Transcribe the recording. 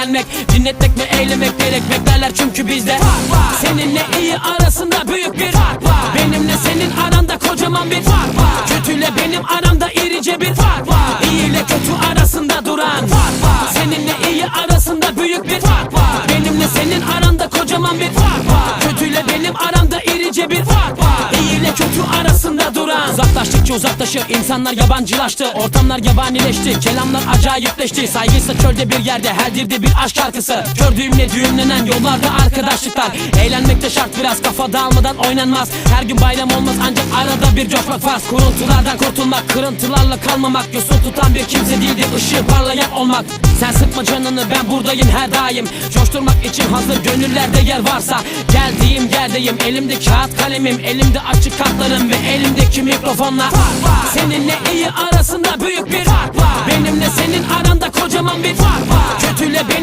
eğlenmek Dinletmek mi eylemek gerek beklerler çünkü bizde. Seninle iyi arasında büyük bir fark var. Benimle senin aranda kocaman bir fark var. Kötüyle benim aramda irice bir fark var. İyi ile kötü arasında duran fark var. Seninle iyi arasında büyük bir fark var. Benimle senin aranda kocaman bir fark var. Kötüyle benim aramda irice bir fark var arasında duran. Uzaklaştıkça uzaklaşır insanlar yabancılaştı. Ortamlar yabanileşti kelamlar acayipleşti. Saygıysa çölde bir yerde her dilde bir aşk şarkısı. Kör düğümle düğümlenen yollarda arkadaşlıklar. Eğlenmek de şart biraz kafa dağılmadan oynanmaz. Her gün bayram olmaz ancak arada bir coşmak farz. Kuruntulardan kurtulmak kırıntılarla kalmamak. Yosun tutan bir kimse değildir ışığı parlayan olmak. Sen sıkma canını ben buradayım her daim. Coşturmak için hazır gönüllerde yer varsa Geldiğim yerdeyim. Elimde kağıt kalemim Elimde açık kartlarım ve elimdeki mikrofonla. Seninle iyi arasında büyük bir fark var. Benimle senin aranda kocaman bir fark var. Kötüyle benim